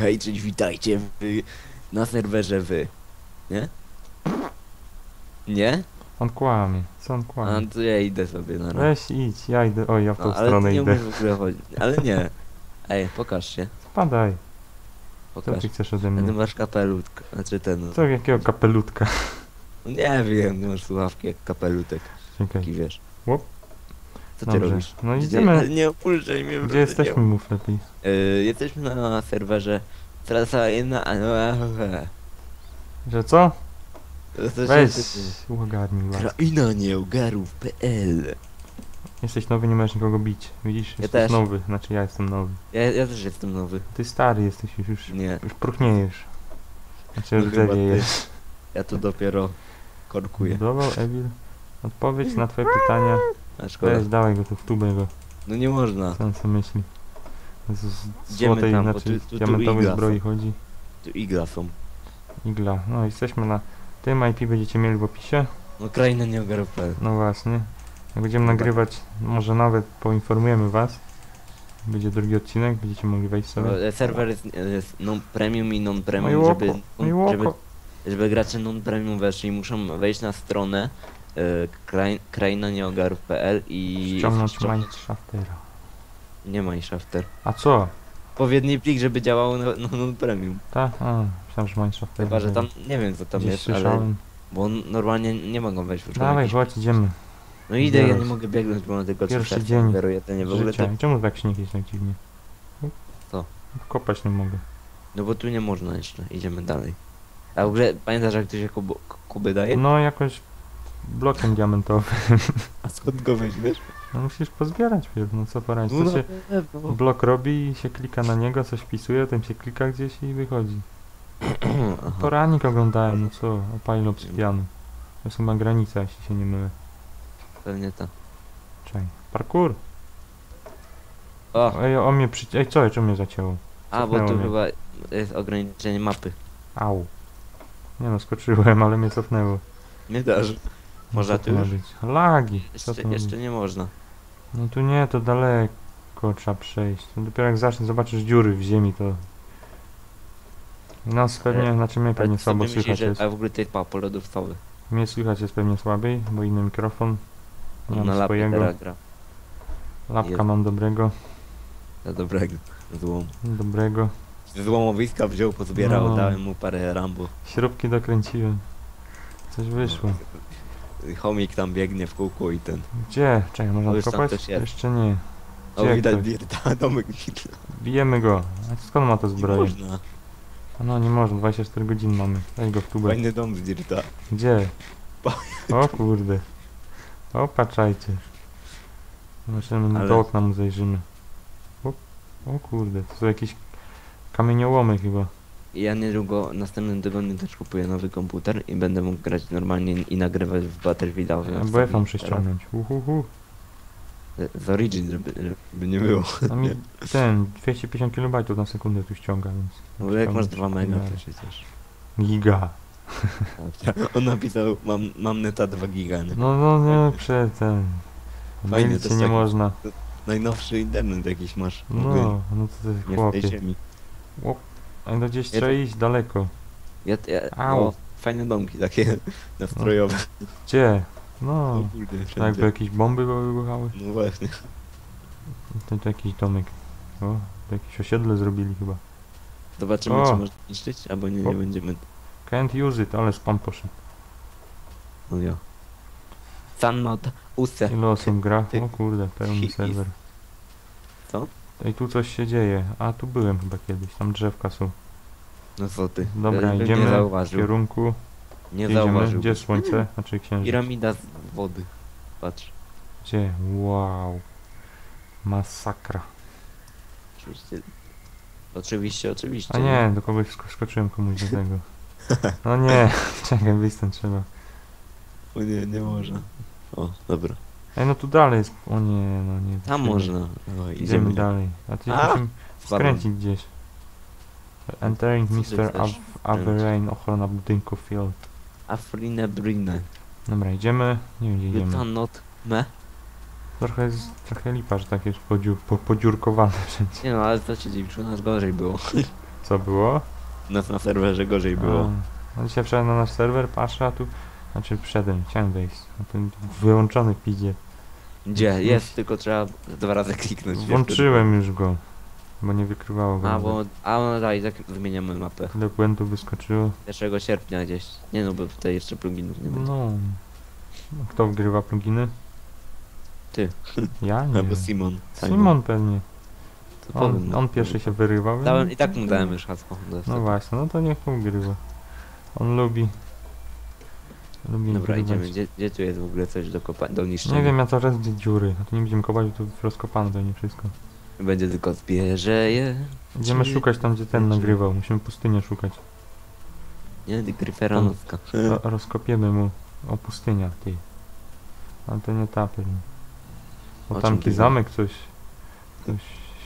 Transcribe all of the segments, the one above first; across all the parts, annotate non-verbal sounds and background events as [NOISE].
Hej, cześć, witajcie w, na serwerze wy. Nie? Nie? On kłamie, co on A kłamie? to ja idę sobie na razie. Weź idź, ja idę, oj, ja w tą No, ale ty stronę nie idę. umiesz w ogóle chodzić. Ale nie. Ej, pokaż się. Spadaj, co Pokaż. ty chcesz ode A ty mnie? masz kapelutkę. Znaczy ten. Co, jakiego kapelutka? No nie wiem, ty masz słuchawki jak kapelutek. Taki Czekaj, wiesz. Łop. Co ty Dobrze. robisz? No Gdzie- idziemy. Nie opuszczaj mnie. Gdzie jesteśmy, nie. mów lepiej. Y, jesteśmy na serwerze Trasa jedna. Że co? Weź, ogarnij was. Kraina nieogarów.pl Jesteś nowy, nie możesz nikogo bić. Widzisz, jesteś też. nowy, znaczy ja jestem nowy. Ja, ja też jestem nowy. Ty stary jesteś już, już, Nie, już próchniejesz. Znaczy No chyba ty. jest. ja to dopiero korkuję. Budował Evil? Odpowiedź na twoje pytania. A szkoda. Weź, dawaj go tu w tubę go. No nie można. Co on sobie myśli? Z, z Idziemy złotej, tam, bo znaczy tu- tu- tu diamentowej igla zbroi chodzi. Tu igla są. Igla. No jesteśmy na tym IP będziecie mieli w opisie. No kraina nieogarów.pl No właśnie. Jak będziemy Dobra. nagrywać, może nawet poinformujemy was. Będzie drugi odcinek, będziecie mogli wejść sobie. No, e, serwer jest, jest non premium i non No i premium, łoko, żeby, żeby, łoko. żeby gracze non premium weszli muszą wejść na stronę kraina nieogarów.pl i Ściągnąć Minecraftera. Nie Mineshafter. A co? Odpowiedni plik, żeby działało na, na non premium. Tak? A, myślałem, że Minecraftera. Chyba, że tam nie wiem co tam Gdzieś jest, ale słyszałem. bo normalnie nie mogą wejść w Dawaj, chodź, idziemy. No idę, ja nie mogę biegnąć, bo mam tylko Pierwszy dzień jedynie w ogóle Życia. to, Czemu tak śnieg jest tak dziwnie? Co? Kopać nie mogę. No bo tu nie można jeszcze, idziemy dalej. A w ogóle pamiętasz jak to się kubu, kuby daje? No jakoś blokiem diamentowym. A skąd go weźmiesz? No musisz pozbierać pierw, no co poradzić. No na się blok robi i się klika na niego, coś wpisuje, potem się klika gdzieś i wychodzi. [CLEARS THROAT] Poranik oglądałem, no co, o Pile Obsidianu. To jest chyba granica, jeśli się nie mylę. Pewnie to. Czekaj. Parkour! O, Ej, o mnie przy... Ej, co, czemu mnie zacięło? a bo tu mnie. chyba jest ograniczenie mapy. Au. Nie no, skoczyłem, ale mnie cofnęło. Nie dasz. Można tu już? Lagi! Jeszcze, jeszcze nie można. No tu nie, to daleko trzeba przejść. To dopiero jak zacznie zobaczysz dziury w ziemi, to... Nas pewnie, E, znaczy mnie pewnie Ale ty słabo myślisz, słychać że, jest. a w ogóle tej pa polodowcowy. Mnie słychać jest pewnie słabiej, bo inny mikrofon. Nie Na mam lapie swojego. gra. Lapka jest. mam dobrego. Za dobrego. Złom. Dobrego. Z złomowiska wziął, pozbierał, No. dałem mu parę rambo. Śrubki dokręciłem. Coś wyszło. Chomik tam biegnie w kółku i ten. Gdzie? Czekaj, można kopać? Jeszcze nie. O, Gdzie widać? Dirta, [LAUGHS] domek Dirta. Bijemy go. A skąd ma to Nie zbroję? można. A no nie można, 24 godzin mamy. Daj go w tubę. Fajny dom z Dirta. Gdzie? O kurde. O, patrzajcie. Zobaczymy, Ale- do okna mu zajrzymy. O, o kurde, to są jakieś kamieniołomy chyba. I ja niedługo, następnym tygodniu też kupuję nowy komputer i będę mógł grać normalnie i nagrywać w Battlefielda. Ja muszę ściągnąć. Uhuhu. Z Origin, żeby, żeby nie było. A mi ten 250 kB na sekundę tu ściąga, więc. No jak masz ściągnąć 2 mega to przecież. Giga. [LAUGHS] On napisał, mam, mam neta 2 giga, nie? No no nie, prze ten. Fajnie, to jest nie taki- można. Najnowszy internet jakiś masz. No, no to ty nie w tej chłopie. ziemi. A no gdzieś Ja trzeba iść daleko. Ja, ja, Au. no, fajne domki takie [LAUGHS] nastrojowe. Gdzie? No. kurde, Jakby wszędzie. jakieś bomby były wybuchały. No właśnie. To, to jakiś domek. O, to jakieś osiedle zrobili chyba. Zobaczymy, O. czy można niszczyć, albo nie, O. nie będziemy. Can't use it, ale spam poszedł. No ja. Sunmount Use. Ile osób gra? O kurde, pełny serwer. Co? Ej, tu coś się dzieje. A, tu byłem chyba kiedyś, tam drzewka są. No co ty? Dobra, Bym idziemy Nie w zauważył. kierunku. Nie Jedziemy. zauważył. Gdzie słońce? Znaczy księżyc. Piramida z wody. Patrz. Gdzie? Wow. Masakra. Oczywiście. Oczywiście, oczywiście. A nie, do kogoś sko- skoczyłem komuś do tego. [LAUGHS] No nie, [LAUGHS] czekaj, wyjść stąd trzeba. O nie, nie można. O, dobra. Ej, no tu dalej jest. O nie, no nie. Tam można. Dawaj, Idziemy idziemy. dalej. A ty A! musimy skręcić gdzieś. Entering Mr. Averain, ochrona budynku Field. Afrinę brinę. Dobra, idziemy. Nie wiem gdzie idziemy. cannot me. Trochę jest, trochę lipa, że tak jest podziu, po, podziurkowane [LAUGHS] wszędzie. Nie no, ale co ci dziwisz, u nas gorzej było. [LAUGHS] Co było? U nas na serwerze gorzej było. A, no dzisiaj wszedłem na nasz serwer, patrzę, a tu... Znaczy wszedłem, chciałem wejść, a ten wyłączony pidzie. Gdzie? Jest, tylko trzeba dwa razy kliknąć. Włączyłem już go, bo nie wykrywało go. A, bo, a no daj, tak wymieniamy mapę. Tyle błędów wyskoczyło. 1 sierpnia gdzieś. Nie no, bo tutaj jeszcze pluginów nie będzie. No. No, Kto wgrywa pluginy? Ty. Ja [LAUGHS] nie. Albo. Simon. Simon pewnie. To powiem, On, no. on pierwszy się wyrywał. Dałem, I tak mu dałem już hasło. do No wstępu. właśnie, no to niech pogrywa. On lubi. Lubi Dobra, grywać. idziemy. Gdzie, gdzie tu jest w ogóle coś do kopa do niszczenia? Nie wiem, ja coraz gdzie dziury. A tu nie będziemy kopać, bo to rozkopane to nie wszystko. Będzie tylko zbierze je. Idziemy Czy- szukać tam, gdzie ten nagrywał. Musimy pustynię szukać. Nie, Gryferanowska. Ro rozkopiemy mu. O, pustynia, ty. A to nie ta pewnie. O O, czym tam taki zamek coś... Coś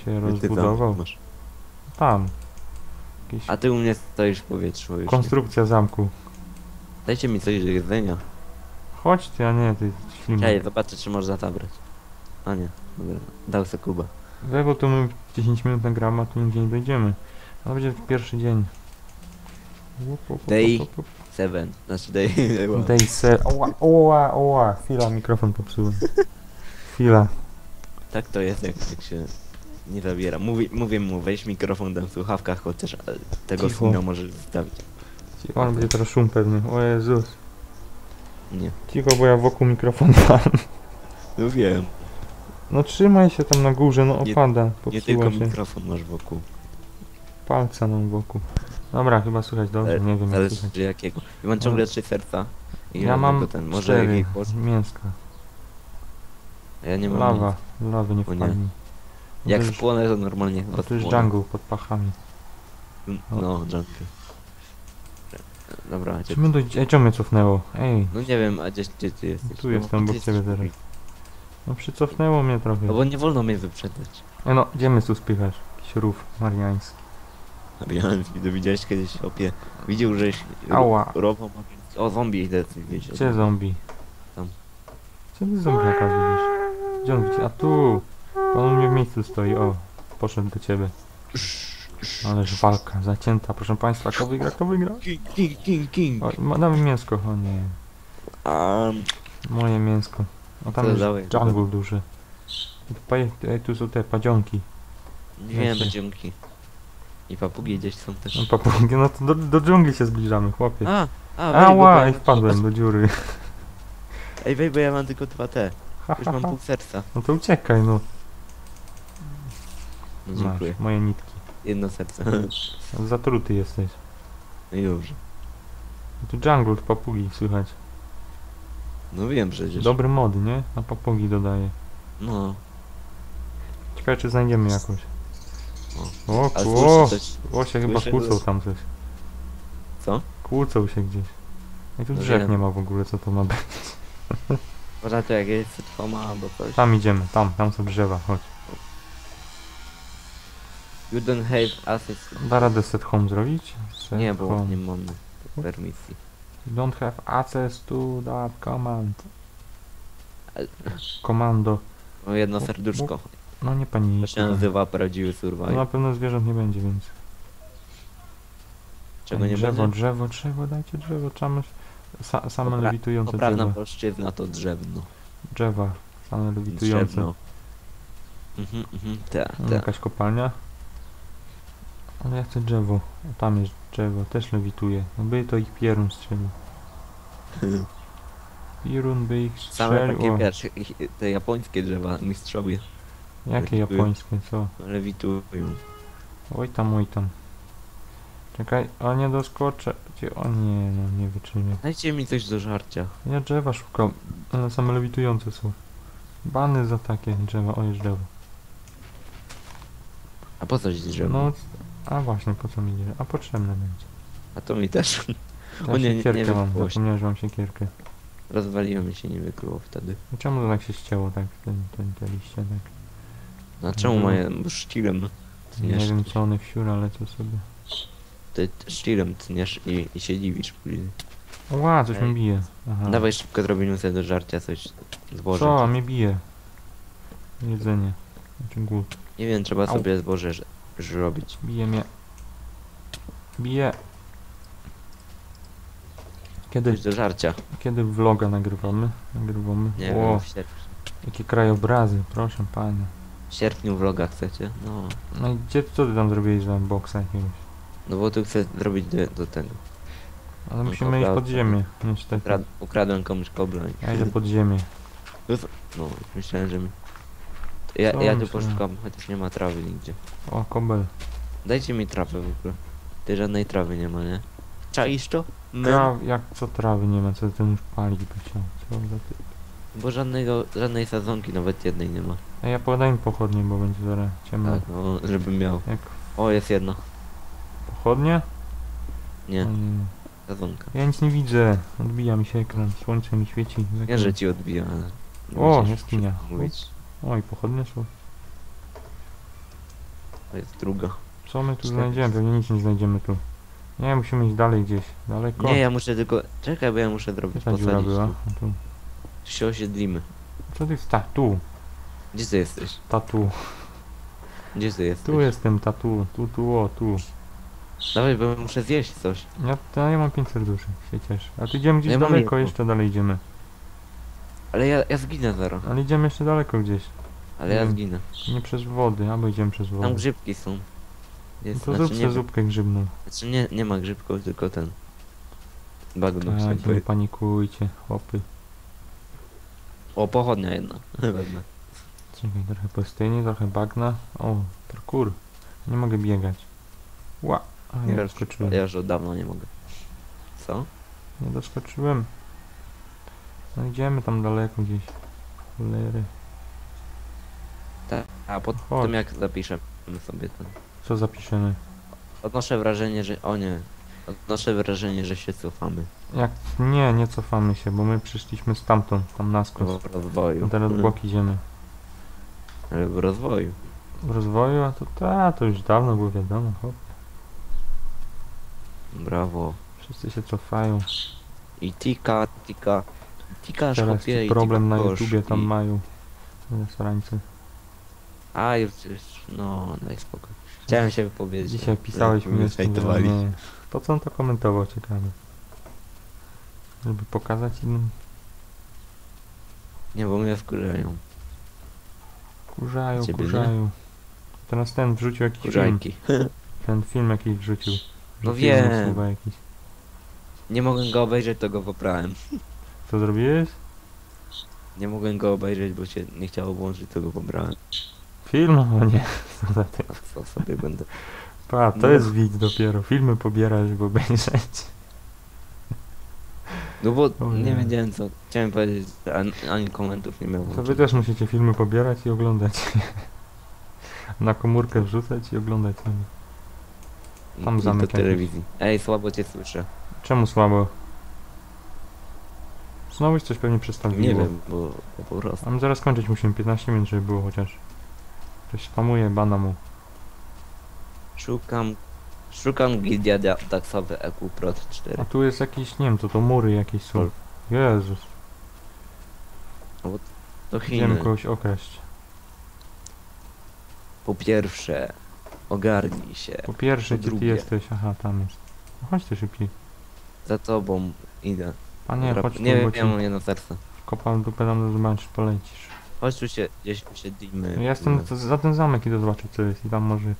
się rozbudował. Tam. Jakieś A ty u mnie stoisz w powietrzu już. nie? konstrukcja zamku. Dajcie mi coś do jedzenia. Chodź ty, a nie, ty ślimak. Zobaczę czy można zabrać. A nie, dobra. Dał se Kuba. We, bo to my 10 minut nagramy, a tu nigdzie nie dojdziemy. Ale będzie pierwszy dzień. Łup, Dej. łup, łup. Seven. Znaczy daj. daj Dej se... Oła, oła, oła. Chwila, mikrofon popsułem. Chwila. Tak to jest jak, jak się nie zabiera. Mówi, mówię mu weź mikrofon dam w słuchawkach, chociaż e, tego Cicho. sygnał możesz zostawić. Cicho, on będzie teraz szum pewnie. O Jezus. Nie. Cicho, bo ja wokół mikrofon mam. No wiem. No trzymaj się tam na górze, no Nie- opada. Nie Popsuła tylko się. mikrofon masz wokół. Palca nam wokół. Dobra, chyba słychać dobrze, nie wiem jak Zależy słychać. jakiego. I mam ciągle trzy serca. I Ja mam tylko ten, może cztery jakiej mięska. Ja nie mam Lawa, lawy nie O nie. wpadnie. Jak już- spłonę to normalnie chyba to już spłonę. jungle pod pachami. No, jungle. Dobra, gdzie... Czy my do... Ej, czemu mnie cofnęło? Ej, No nie wiem, a gdzie, gdzie ty jesteś? Tu jestem obok ciebie teraz. No przycofnęło mnie trochę. No bo nie wolno mnie wyprzedzać. Ej no, gdzie mnie tu spychasz? Jakiś rów mariański. Ariański, to widziałeś kiedyś opie. Widział, żeś... Ała. Robo... O, zombie idę, wiecie. Gdzie zombie? Tam. Gdzie ty zombiaka widzisz? Gdzie on widzi? A tu! On u mnie w miejscu stoi, o. Poszedł do ciebie. Ależ walka, zacięta, proszę państwa, kto wygra, kto wygra? King, king, king, king. O, damy mięsko, o nie. A, Moje mięsko. O tam Co jest dałeś? jungle duży. I tu, paje- ej, tu są te padzionki. nie wiem, Wiecie. dzięki. I papugi gdzieś są też. No, papugi, no to do, do dżungli się zbliżamy, chłopie. A, a, wej, bo Ała, ja i mam- wpadłem do dziury. [LAUGHS] Ej, wej, bo ja mam tylko dwa te. Ha, Już ha, mam ha. pół serca. No to uciekaj, no. No, Masz, dziękuję. moje nitki. Jedno serce. [LAUGHS] Zatruty jesteś. No dobrze. Tu jungle, tu papugi słychać. No wiem przecież. Dobry mod, nie? Na papugi dodaje. No. Ciekawe czy znajdziemy jakoś. O, Ale ku- słyszę o, coś. o się chyba słyszę kłócą coś. tam coś. Co? Kłócą się gdzieś. I tu No drzew wiem. nie ma w ogóle, co to ma być. Poza to jak jest sitcoma albo coś. Tam idziemy, tam, tam są drzewa, chodź. You don't have access. Da radę set home zrobić? Set Nie, bo home. nie mamy permisji. You don't have access to that command. Komando. No jedno serduszko. No nie To pani. się nazywa prawdziwy No na survival. pewno zwierząt nie będzie, więc. Czego nie drzewo, będzie? drzewo, drzewo, dajcie drzewo, trzeba sa, same Popra- lewitujące Poprawna drzewa. polszczyzna to drzewno. Drzewa, same lewitujące. Drzewno. Mhm, mhm, tak, No, tak. Jakaś kopalnia. Ale ja chcę drzewo. O, tam jest drzewo, też lewituje. No by to ich pierun strzelił. [LAUGHS] Pierun by ich Same strzelił. takie, wiesz, ich- te japońskie drzewa, mistrzowie, jakie lewitują. japońskie, co? lewitują. Oj tam, oj tam. Czekaj, o nie doskoczę. Gdzie? O nie, no nie wytrzymię. Dajcie mi coś do żarcia. Ja drzewa szukam, ale same lewitujące są. Bany za takie drzewa, o jest drzewo. A po co ci drzewo? No, a właśnie, po co mi drzewo? A potrzebne będzie. A to mi też. Ja O nie, nie- nie mam, zapomniałem, że mam siekierkę. Rozwaliło mi się, nie wykryło wtedy. No Czemu to tak się ścięło, tak, ten, ten, te liście, tak? A czemu Mhm. moje sztilem Nie tniesz? wiem, co one wsiura lecą sobie. Ty sztilem tniesz i, i się dziwisz później. Ła, coś Ej. mnie bije. Aha. Dawaj szybko zrobimy sobie do żarcia coś zboże. Co, mnie bije? Jedzenie. Znaczy głód. Nie wiem, trzeba sobie zboże zrobić. Bije mnie. Bije. Kiedy, Coś do żarcia. kiedy vloga nagrywamy? Nagrywamy. Nie wiem, w, sierp jakie krajobrazy, proszę pana. w sierpniu vloga chcecie? No. No i gdzie, co ty tam zrobiłeś za boxa jakiegoś? No bo tu chcę zrobić do, do tego. Ale No musimy iść pod ziemię, niestety. Ukrad, ukradłem komuś kobla. i- Ja idę pod ziemię. No, myślałem, że mi... Ja, ja tu poszukam, chociaż nie ma trawy nigdzie. O, kobel. Dajcie mi trawę w ogóle. Ty żadnej trawy nie ma, nie? Czaisz to? My? Traw, jak co trawy nie ma, co ten już palić by chciał. Co za ty... Bo żadnego, żadnej sadzonki, nawet jednej nie ma. Ej, ja podaj mi pochodnie, bo będzie zaraz ciemno. Tak, no, żebym miał. Jak O, jest jedna. pochodnie? Nie, O nie. sadzonka. Ja nic nie widzę. Odbija mi się ekran, słońce mi świeci. Nie, że ci odbija, ale... nie O, musisz jaskinia. Mówić. Oj, pochodnie są. To jest druga. Co my tu Cztery. znajdziemy? Pewnie nic nie znajdziemy tu. Nie, musimy iść dalej gdzieś. Daleko. Nie, ja muszę tylko... Czekaj, bo ja muszę zrobić, ta dziura posadzić była? tu. A tu. Tu się osiedlimy. Co ty jest tatu? Gdzie ty jesteś? Tatu. Gdzie ty jesteś? Tu jestem tatu. Tu, tu, o, tu. Dawaj, bo muszę zjeść coś. Ja, ja mam 5 serduszy, się cieszę. A tu idziemy gdzieś Ja mam daleko, jedno. jeszcze dalej idziemy. Ale ja, ja zginę zaraz. Ale idziemy jeszcze daleko gdzieś. Ale ja zginę. Nie przez wody, albo idziemy przez wodę. Tam grzybki są. No Jest, to znaczy, nie, zupkę grzybną. znaczy nie, nie ma grzybków, tylko ten. Bagno Tak, się nie panikujcie, chłopy. O, pochodnia jedna. [LAUGHS] Wezmę. Czekaj, trochę pustyni, trochę bagna. O, parkour. Nie mogę biegać. Ła! A, nie Ja już, doskoczyłem. ja już od dawna nie mogę. Co? Nie doskoczyłem. No idziemy tam daleko gdzieś. Cholery. Tak. A Chodź. potem jak zapiszemy sobie ten. Co zapiszemy? Odnoszę wrażenie, że... O nie. Odnoszę wrażenie, że się cofamy. Jak... Nie, nie cofamy się, bo my przyszliśmy stamtąd, tam na skos. W rozwoju. A teraz w bok idziemy. Ale w rozwoju. W rozwoju, a to ta, to już dawno było wiadomo, hop. Brawo. Wszyscy się cofają. I tika, tika. Tika, Teraz i problem na kosz YouTubie tam i... mają. Restaurańcy. A, już, już, no, daj spokój. Chciałem się wypowiedzieć. Dzisiaj pisałeś ale mi jeszcze, nie. Po co on to komentował, ciekawe. Żeby pokazać innym. Nie, bo mnie wkurzają. Kurzają, Ciebie nie? kurzają. Teraz ten wrzucił jakiś film. Kurzajki. [LAUGHS] Ten film jakiś wrzucił. No film wiem. Nie mogłem go obejrzeć, to go poprałem. Co zrobiłeś? Nie mogłem go obejrzeć, bo się nie chciało włączyć, to go pobrałem. Film? O nie. [LAUGHS] Co sobie będę... Pa, to No. jest widz dopiero. Filmy pobierasz, żeby obejrzeć. No bo O nie nie. wiedziałem co... Chciałem powiedzieć, ani, ani komentów nie miał To wy też musicie filmy pobierać i oglądać. [LAUGHS] Na komórkę wrzucać i oglądać tam jakiś. telewizji. Ej, słabo cię słyszę. Czemu słabo? Znowu coś pewnie przestawiło. Nie wiem, bo, bo po prostu... A my zaraz kończyć musimy 15 minut, żeby było chociaż. Ktoś spamuje, bana mu. Szukam... Szukam gildia da- EQ Prot 4. A tu jest jakiś, nie wiem, to to mury jakieś są. Jezus, To idziemy Chiny. kogoś okraść. Po pierwsze, ogarnij się. Po pierwsze, Po gdzie ty drugie. jesteś? Aha, tam jest. No chodź ty szybciej. Za tobą idę. A nie, Rap- chodź tu, nie bo ci wiem, mam jedno serce. kopam dupę tam, zobaczysz, polecisz. Chodź tu się, gdzieś siedzimy. No ja jestem za- za ten zamek idę zobaczyć co jest i tam może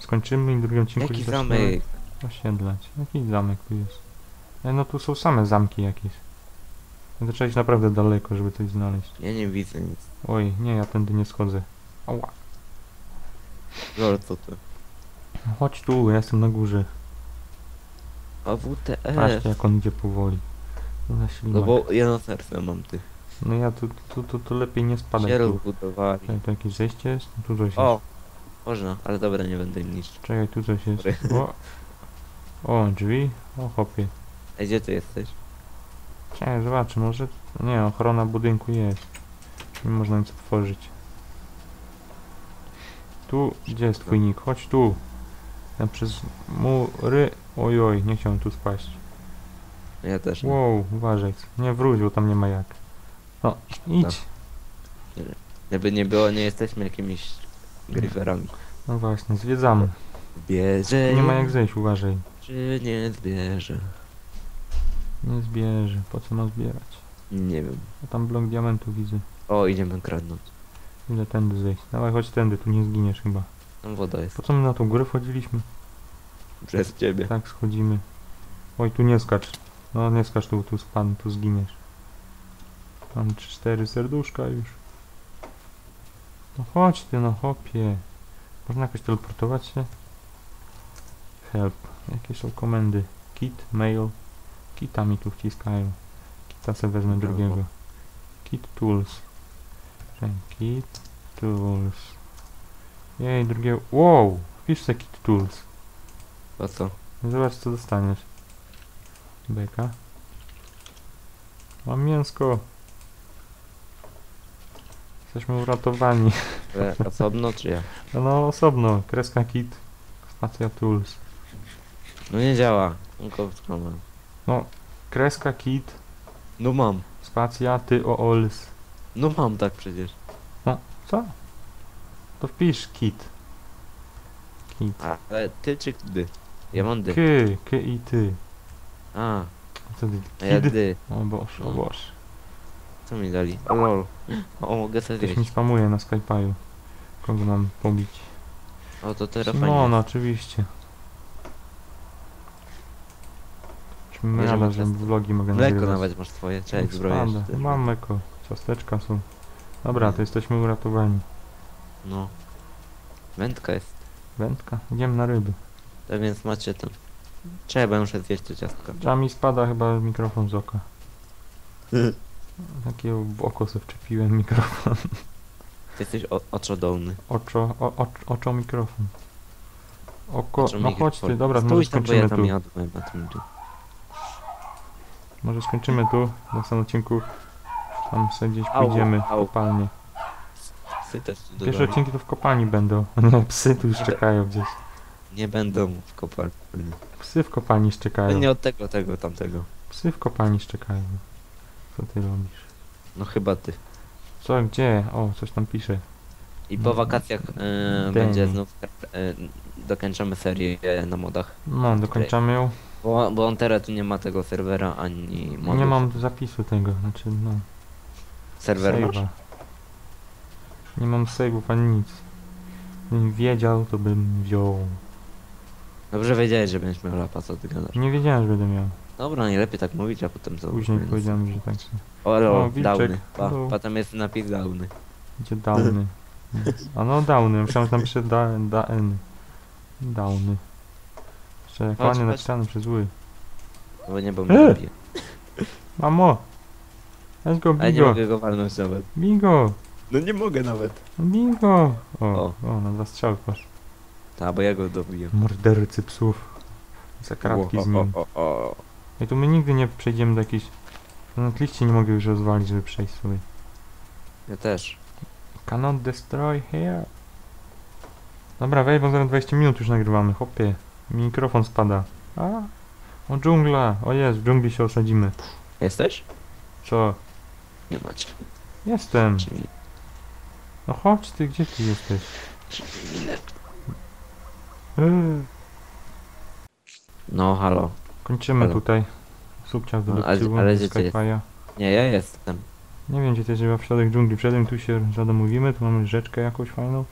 skończymy i w drugim odcinku Jaki się zaczniemy zamek? Osiedlać. Jaki zamek tu jest? E, no tu są same zamki jakieś. No to trzeba iść naprawdę daleko, żeby coś znaleźć. Ja nie widzę nic. Oj, nie, ja tędy nie schodzę. Ała. Lol, co? No chodź tu, ja jestem na górze. A WTF. Patrzcie jak on idzie powoli. No za ślimak. No bo jedno serce mam ty. No ja tu, tu, tu, tu lepiej nie spadać Się tu. rozbudowali. Czekaj, tu jakieś zejście jest? No, tu coś O! jest. Można, ale dobra, nie będę im niszczył. Czekaj, tu coś jest. Sorry. O, o drzwi. O hopie. Ej, gdzie ty jesteś? Czekaj, zobaczę, może... Nie, ochrona budynku jest. Nie można nic otworzyć. Tu, gdzie jest twój nick? Chodź tu. Ja przez mury... Ojoj, nie chciałem tu spaść. Ja też nie. Wow, uważaj. Nie wróć, bo tam nie ma jak. No, idź. Jakby nie było, nie jesteśmy jakimiś gryferami. No właśnie, zwiedzamy. Bierze Nie ma jak zejść, uważaj. czy nie zbierze? Nie zbierze, po co ma zbierać? Nie wiem. A tam blok diamentu widzę. O, idziemy kradnąć. Ile tędy zejść? Dawaj, chodź tędy, tu nie zginiesz chyba. Tam woda jest. Po co my na tą górę wchodziliśmy? Przez ciebie. Tak, schodzimy. Oj, tu nie skacz. No, nie skacz tu, tu spadł, tu zginiesz. Mam cztery serduszka już. No chodź ty, no hopie. Można jakoś teleportować się? Help. Jakie są komendy? Kit, mail. Kita mi tu wciskają. Kita se wezmę drugiego. Kit tools. Kit tools. Jej, drugiego. Wow! Wpisz se kit tools. Po co? Zobacz co dostaniesz. Beka. Mam mięsko. Jesteśmy uratowani. Ale osobno czy ja? No, [LAUGHS] no osobno. Kreska kit. Spacja tools. No nie działa. Tylko mam. Kreska kit. No mam. Spacja ty o ols. No mam tak przecież. Co? To wpisz kit. Kit. A, ale ty czy dy? Ja mam dy. Ky, ky i ty. A, A co ty? a ja Kid? dy. O boż, o boż. Co mi dali? O lol. O, mogę sobie Ktoś mi zjeść. spamuje na Skype'aju. Kogo mam pobić? O, to teraz No, fajnie. no oczywiście. Czy my Bierzemy że ciasto. vlogi mogę Mleko nagrywać? nawet masz twoje. Cześć, No, zbroję. spada. jeszcze. Mam mleko. Ciasteczka są. Dobra, to jesteśmy uratowani. No. Wędka jest. Wędka? Idziemy na ryby. Tak więc macie ten. Trzeba muszę zjeść to ciastko. A mi spada chyba mikrofon z oka. Takiego w oko sobie wczepiłem mikrofon. Ty jesteś o- oczodołny. Oczo, o, ocz, oczo mikrofon. Oko, Oczo no chodź ty, dobra, może Stój tam, bo ja skończymy tam tu. jadłem na tym tu. Może skończymy tu, w następnym odcinku. Tam sobie gdzieś Au, pójdziemy w au. kopalnię. Psy też tu Pierwsze dodali. odcinki to w kopalni będą. Nie, psy tu już czekają gdzieś. Nie będą w kopalni. Psy w kopalni No szczekają. nie od tego, tego, tamtego. Psy w kopalni szczekają. Co ty robisz? No chyba ty. Co, gdzie? O, coś tam pisze. I po No. wakacjach e, będzie znów e, dokończamy serię na modach. No, dokończamy ją. Bo, bo on teraz tu nie ma tego serwera ani modów. Nie mam zapisu tego, znaczy no. Serwer masz? save'a. Nie mam save'ów ani nic. Gdybym wiedział, to bym wziął. Dobrze wiedziałeś, że będziesz miał lapa, co ty gadasz. Nie wiedziałem, że będę miał. Dobra, najlepiej tak mówić, a potem co? Później Więc- powiedziałem, że tak się. O, lol, O, wilczek. downy. Pa, Hello. potem jest napis downy. Gdzie downy? A no downy, myślałem, że napisze da, da n. Downy. Jeszcze jak Chodź, ładnie chodź. napisane przez ły. Bo nie, bo mnie E! zabije. Mamo! Let's go, Ale nie mogę go walnąć nawet. Bigo! No nie mogę nawet. Bigo! O, O. o, na dwa strzały masz. Ta, bo ja go dobiję. Mordercy psów. Za kratki z nim. O, o, o. I tu my nigdy nie przejdziemy do jakiejś... Na liście nie mogę już rozwalić, żeby przejść sobie. Ja też. Cannot destroy here. Dobra, weź, bo zaraz 20 minut już nagrywamy, hopie. Mikrofon spada. A, o dżungla. O jest, w dżungli się osadzimy. Jesteś? Co? Nie macie. Jestem. No chodź ty, gdzie ty jesteś? minę. No, halo. Kończymy Halo. tutaj. Subciał do No, ale- ale gdzie ty. Nie, ja jestem. Nie wiem, gdzie ty jesteś, w środek dżungli. Wszedłem, tu się zadomówimy, tu mamy rzeczkę jakąś fajną.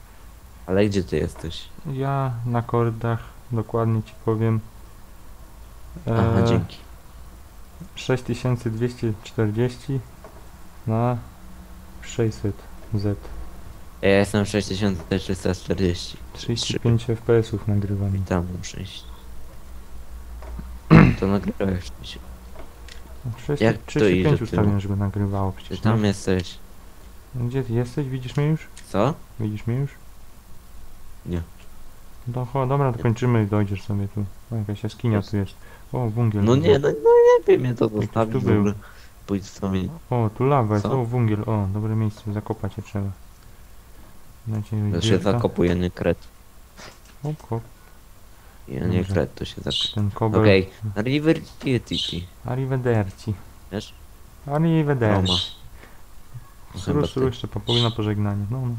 Ale gdzie ty jesteś? Ja na kordach, dokładnie ci powiem. Aha, Eee, dzięki. 6240 na 600 Z. Ja jestem 6340. 35 FPS-ów nagrywamy. Tam muszę iść. [CLEARS THROAT] To nagrywałeś się. Jak to 35 idzie, żeby nagrywało Ty przecież. tam nie? jesteś. Gdzie ty jesteś? Widzisz mnie już? Co? Widzisz mnie już? Nie. No, cho, dobra, to kończymy i dojdziesz sobie tu. O, jakaś jaskinia tu jest. O, wungiel. No tu nie, no, no nie wiem, mnie to tu zostawić w był. Pójdź sobie. O, tu lawa jest. Co? O, wungiel. O, dobre miejsce. Zakopać się trzeba. Dajcie To się zakopuje, nie kret. Hop, hop. Ja nie Dobrze. kret, to się zakopuje. Ten kobel. Okej, River City. Arrivederci. Wiesz? Arrivederci. No suru, ty. jeszcze papugi na pożegnanie. No, no.